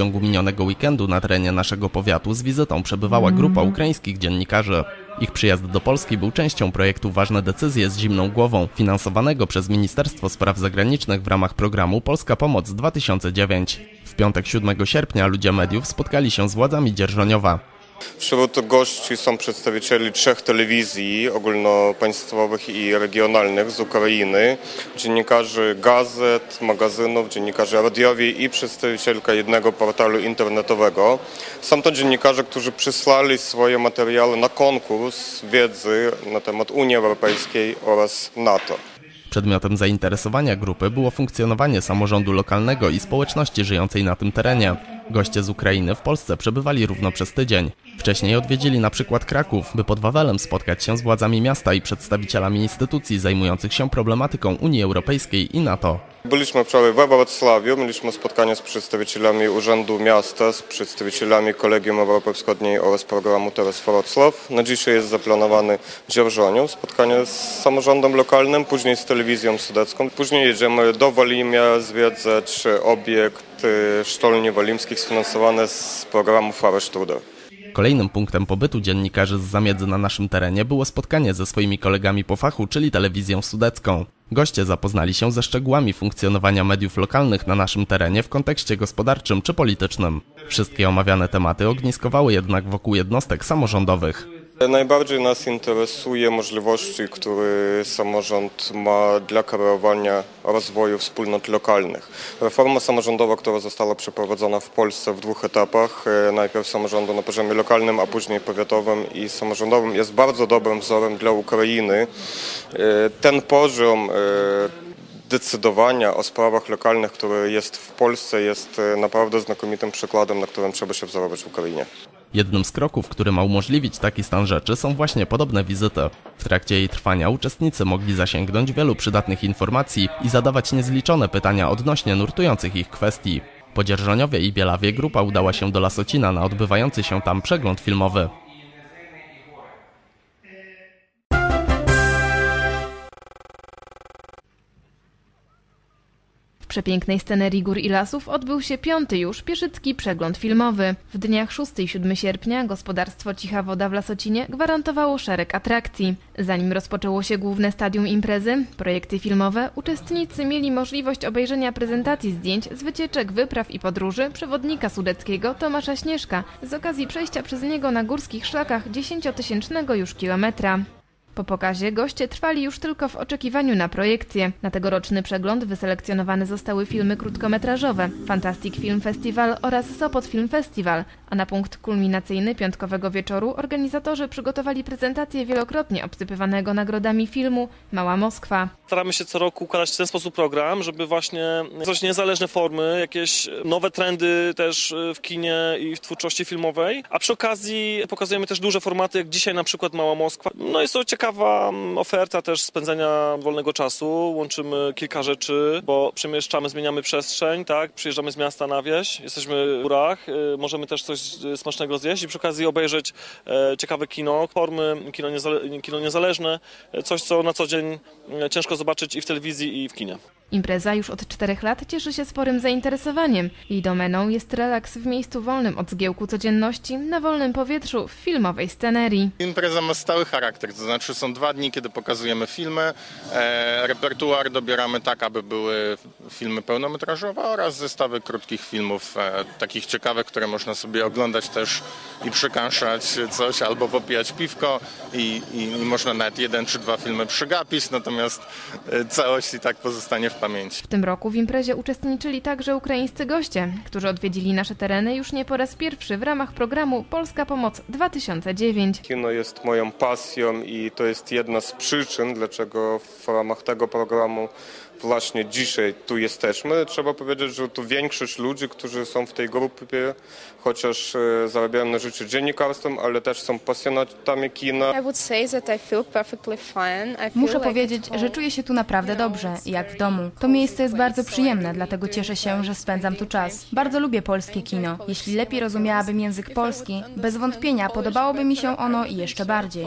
ciągu minionego weekendu na terenie naszego powiatu z wizytą przebywała grupa ukraińskich dziennikarzy. Ich przyjazd do Polski był częścią projektu Ważne decyzje z zimną głową, finansowanego przez Ministerstwo Spraw Zagranicznych w ramach programu Polska Pomoc 2009. W piątek 7 sierpnia ludzie mediów spotkali się z władzami Dzierżoniowa. Wśród gości są przedstawiciele trzech telewizji ogólnopaństwowych i regionalnych z Ukrainy, dziennikarzy gazet, magazynów, dziennikarzy radiowi i przedstawicielka jednego portalu internetowego. Są to dziennikarze, którzy przysłali swoje materiały na konkurs wiedzy na temat Unii Europejskiej oraz NATO. Przedmiotem zainteresowania grupy było funkcjonowanie samorządu lokalnego i społeczności żyjącej na tym terenie. Goście z Ukrainy w Polsce przebywali równo przez tydzień. Wcześniej odwiedzili na przykład Kraków, by pod Wawelem spotkać się z władzami miasta i przedstawicielami instytucji zajmujących się problematyką Unii Europejskiej i NATO. Byliśmy wczoraj we Wrocławiu, mieliśmy spotkanie z przedstawicielami Urzędu Miasta, z przedstawicielami Kolegium Europy Wschodniej oraz programu Teraz Wrocław. Na dzisiaj jest zaplanowany w spotkanie z samorządem lokalnym, później z telewizją sudecką. Później jedziemy do Walimia zwiedzać obiekt sztolni walimskich sfinansowany z programu Fahrstuder. Kolejnym punktem pobytu dziennikarzy z zamiedzy na naszym terenie było spotkanie ze swoimi kolegami po fachu, czyli telewizją sudecką. Goście zapoznali się ze szczegółami funkcjonowania mediów lokalnych na naszym terenie w kontekście gospodarczym czy politycznym. Wszystkie omawiane tematy ogniskowały jednak wokół jednostek samorządowych. Najbardziej nas interesuje możliwości, które samorząd ma dla kreowania rozwoju wspólnot lokalnych. Reforma samorządowa, która została przeprowadzona w Polsce w dwóch etapach, e, najpierw samorządu na poziomie lokalnym, a później powiatowym i samorządowym, jest bardzo dobrym wzorem dla Ukrainy. E, Ten poziom e, decydowania o sprawach lokalnych, który jest w Polsce, jest naprawdę znakomitym przykładem, na którym trzeba się wzorować w Ukrainie. Jednym z kroków, który ma umożliwić taki stan rzeczy są właśnie podobne wizyty. W trakcie jej trwania uczestnicy mogli zasięgnąć wielu przydatnych informacji i zadawać niezliczone pytania odnośnie nurtujących ich kwestii. Po Dzierżoniowie i Bielawie grupa udała się do Lasocina na odbywający się tam przegląd filmowy. Przepięknej scenerii gór i lasów odbył się piąty już pieszycki przegląd filmowy. W dniach 6 i 7 sierpnia gospodarstwo Cicha Woda w Lasocinie gwarantowało szereg atrakcji. Zanim rozpoczęło się główne stadium imprezy, projekty filmowe, uczestnicy mieli możliwość obejrzenia prezentacji zdjęć z wycieczek, wypraw i podróży przewodnika sudeckiego Tomasza Śnieżka z okazji przejścia przez niego na górskich szlakach 10-tysięcznego już kilometra. Po pokazie goście trwali już tylko w oczekiwaniu na projekcję. Na tegoroczny przegląd wyselekcjonowane zostały filmy krótkometrażowe, Fantastic Film Festival oraz Sopot Film Festival, a na punkt kulminacyjny piątkowego wieczoru organizatorzy przygotowali prezentację wielokrotnie obsypywanego nagrodami filmu Mała Moskwa. Staramy się co roku układać w ten sposób program, żeby właśnie coś niezależne formy, jakieś nowe trendy też w kinie i w twórczości filmowej, a przy okazji pokazujemy też duże formaty, jak dzisiaj na przykład Mała Moskwa. No jest to ciekawa oferta też spędzenia wolnego czasu, łączymy kilka rzeczy, bo przemieszczamy, zmieniamy przestrzeń, tak, przyjeżdżamy z miasta na wieś, jesteśmy w górach, y, możemy też coś smacznego zjeść i przy okazji obejrzeć e, ciekawe kino, formy, kino, niezale, kino niezależne, e, coś co na co dzień e, ciężko zobaczyć i w telewizji i w kinie. Impreza już od czterech lat cieszy się sporym zainteresowaniem. Jej domeną jest relaks w miejscu wolnym od zgiełku codzienności, na wolnym powietrzu, w filmowej scenerii. Impreza ma stały charakter, to znaczy są dwa dni, kiedy pokazujemy filmy. E, repertuar dobieramy tak, aby były filmy pełnometrażowe oraz zestawy krótkich filmów, e, takich ciekawych, które można sobie oglądać też i przykąszać coś albo popijać piwko i, i, i można nawet jeden czy dwa filmy przegapić, natomiast e, całość i tak pozostanie w pamięci. W tym roku w imprezie uczestniczyli także ukraińscy goście, którzy odwiedzili nasze tereny już nie po raz pierwszy w ramach programu Polska Pomoc 2009. Kino jest moją pasją i to jest jedna z przyczyn, dlaczego w ramach tego programu właśnie dzisiaj tu jesteśmy. Trzeba powiedzieć, że tu większość ludzi, którzy są w tej grupie, chociaż e, zarabiają na życie dziennikarstwem, ale też są pasjonatami kina. Muszę powiedzieć, że czuję się tu naprawdę dobrze, jak w domu. To miejsce jest bardzo przyjemne, dlatego cieszę się, że spędzam tu czas. Bardzo lubię polskie kino. Jeśli lepiej rozumiałabym język polski, bez wątpienia podobałoby mi się ono jeszcze bardziej.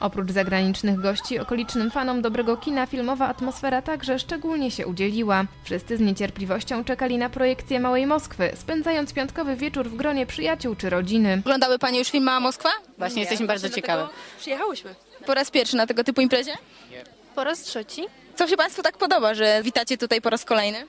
Oprócz zagranicznych gości, okolicznym fanom dobrego kina filmowa atmosfera także szczególnie się udzieliła. Wszyscy z niecierpliwością czekali na projekcję Małej Moskwy, spędzając piątkowy wieczór w gronie przyjaciół czy rodziny. Oglądały Panie już film Mała Moskwa? Właśnie jesteśmy bardzo ciekawe. Przyjechałyśmy. Po raz pierwszy na tego typu imprezie? Po raz trzeci. Co się Państwu tak podoba, że witacie tutaj po raz kolejny?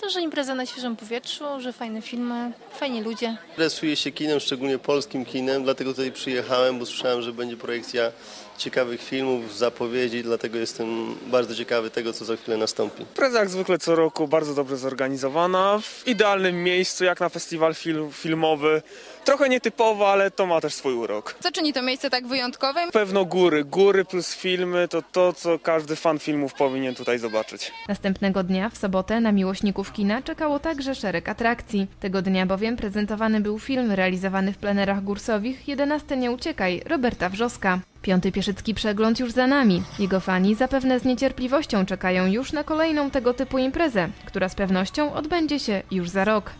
To, że impreza na świeżym powietrzu, że fajne filmy, fajni ludzie. Interesuję się kinem, szczególnie polskim kinem, dlatego tutaj przyjechałem, bo słyszałem, że będzie projekcja ciekawych filmów, zapowiedzi, dlatego jestem bardzo ciekawy tego, co za chwilę nastąpi. Impreza jak zwykle co roku bardzo dobrze zorganizowana, w idealnym miejscu jak na festiwal film, filmowy. Trochę nietypowa, ale to ma też swój urok. Co czyni to miejsce tak wyjątkowe? Pewno góry, góry plus filmy to to, co każdy fan filmów powinien tutaj zobaczyć. Następnego dnia, w sobotę, na miłośników kina czekało także szereg atrakcji. Tego dnia bowiem prezentowany był film realizowany w plenerach Gursowich 11 Nie uciekaj Roberta Wrzoska. Piąty pieszycki przegląd już za nami. Jego fani zapewne z niecierpliwością czekają już na kolejną tego typu imprezę, która z pewnością odbędzie się już za rok.